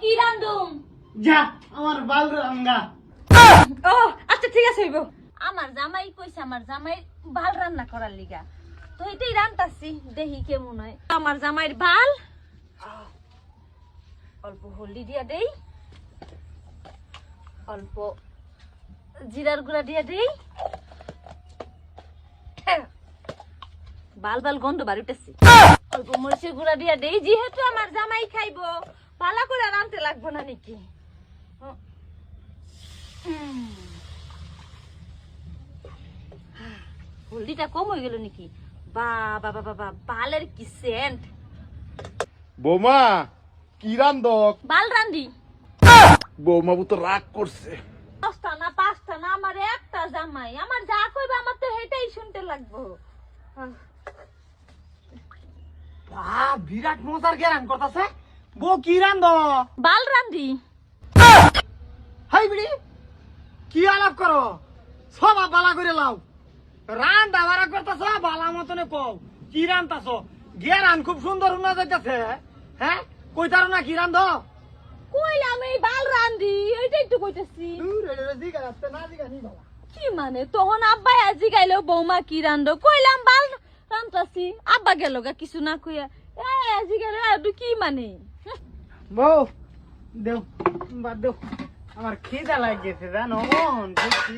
কি রান্ধুম? যা আমার বাল রাঙ্গা। ও আচ্ছা ঠিক আছে হইব। আমার জামাই কইছে আমার জামাই ভালো রান্না করার লিগা। তো এটাই রান্তাছি দেখি কেমন হয়। আমার জামাইয়ের ভালো অল্প হলদি দিয়া দেই। অল্প জিরার গুঁড়া দিয়া দেই। বাল বাল গন্ধ বাড়িতেছে অল্প মরিচের গুঁড়া দিয়া দেই যেহেতু আমার জামাই খাইবো। পালা করে রানতে লাগবো না নাকি? হলদিটা কম হয়ে গেল নাকি? বাবা বাবা বাবা বালের কি সেন্ট বৌমা কি রান্ধক বাল রান্দি বৌমা তো রাগ করছে। দশটা না পাঁচটা না আমার একটা জামাই। আমার যা কইবে আমার তো হেটাই শুনতে লাগবো। বাহ বিরাট মজার গেরান করতেছে। বো কি রান্ধ? বাল রান্দি হাই বিড়ি কি আলাপ করো? সব বালা করে লাও। রান দাবারা করতেছ বালা মতনে কও। কি রান্তাছ? গেরান খুব সুন্দর উন্না যাইতেছে হ্যাঁ? কইতার না কি রান্ধ? কইলাম এই বাল রান্দি এইটাই তো কইতেছি। কি মানে তখন আব্বাই আজি গাইলো বৌমা কি রান্ধো? কইলাম বাল রান্তাছি আব্বা গেল কিছু না কইয়া। এ আজি গেল কি মানে? বউ দেও বাদ দেও। আমার খিদা লাগিয়েছে জানো? মন বুঝছি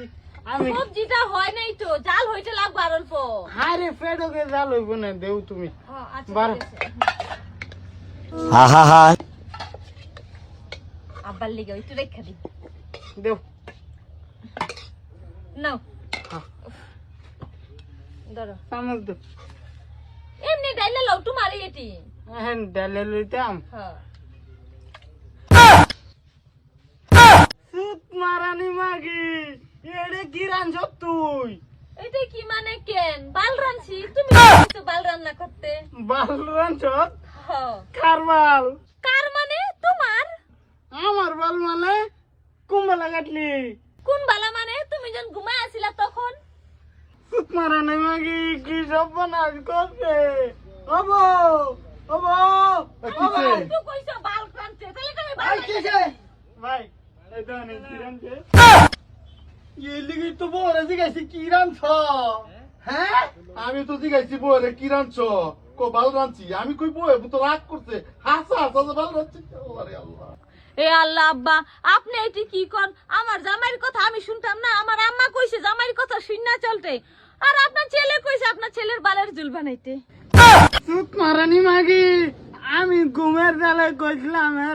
আমি সবজিটা হয় নাই তো জাল হইতে লাগবো আর অল্প। হারে পেটকে জাল হইব না দেও তুমি। হ্যাঁ, আচ্ছা, বারো। ঠিক আছে। আব্বার লিগে একটু রেখা দি দেও। নাও। হ্যাঁ। ধরো। চামচ দেও। এমনি ডাইলে লাউ তোমার এটি। হ্যাঁ ডালে লইতাম। হ্যাঁ সুত মারানি মাগি এড়ে কি রাঞ্জ তুই? এটা কি মানে কেন? বাল রানছি তুমি তো বাল রান্না করতে। বাল রাঞ্জ হ্যাঁ কার বাল? কার মানে? তোমার। আমার বাল মানে কুম্বালা কাটলি। কোন বালা মানে? তুমি যখন ঘুমায় আছিলা তখন। সুত মারানি মাগি কি সব নাচ করছে হব হব কিসে? তো কইছো বাল রানতে তাহলে তুমি বাল ভাই ভাই অনেক কি? তো জিগাইছি কি রাঁধছ? হ্যাঁ? আমি তো জিগাইছি বউরে কি রাঁধছ? কো বাল রাঁধছি। আমি কই বউ তো রাগ করছে। হাসা হাসা যে বাল রাঁধছি। আল্লাহ। এ আল্লাহ আব্বা আপনি এটি কি কর আমার জামাইয়ের কথা আমি শুনতাম না। আমার আম্মা কইছে জামাইয়ের কথা শুননা চলতে। আর আপনার ছেলে কইছে আপনার ছেলের বালের জুল বানাইতে। সুত মারানি মাগি। আমি ঘুমের জালে কইছিলাম হ্যাঁ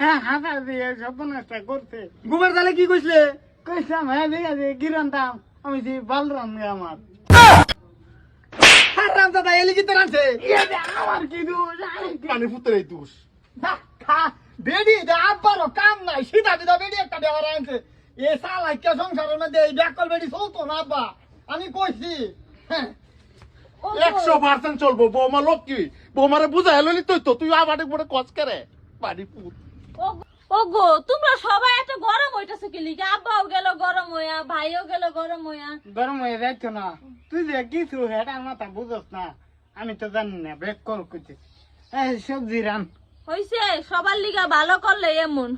হ্যাঁ হাতা দিয়ে সপনাশটা করছে। ঘুমের জালে কি কইছিলে? কইছিলাম হ্যাঁ ঠিক আছে কি রান্তাম আমি যে বাল রান্ধে আমার। হ্যাঁ রান্তা এলি কি তো আমার কি দোষ আমি কি- এই দোষ। না, খা বেডি দে আব্বারও কাম নাই সিধা সিধা বেডি একটা দেওয়ার আনছে। এ সালা কে সংসারের মধ্যে এই ব্যাকল বেডি চলতো না আব্বা? আমি কইছি হ্যাঁ। একশো পার্সেন্ট চলবো বৌমা লোক কি বৌমারে ললি তুই তো তুই আবার কচ করে তোমরা সবাই এত গরম হইতাছে কি লিগা গরম হইয়া ভাইও গেল গরম হইয়া গরম হয়ে যাইতো না। তুই যে কিছু হেটার মাথা বুঝস না। আমি তো জানি না ব্রেক কল করছি এই সবজি রান। হইছে সবার লিগা ভালো করলে এমন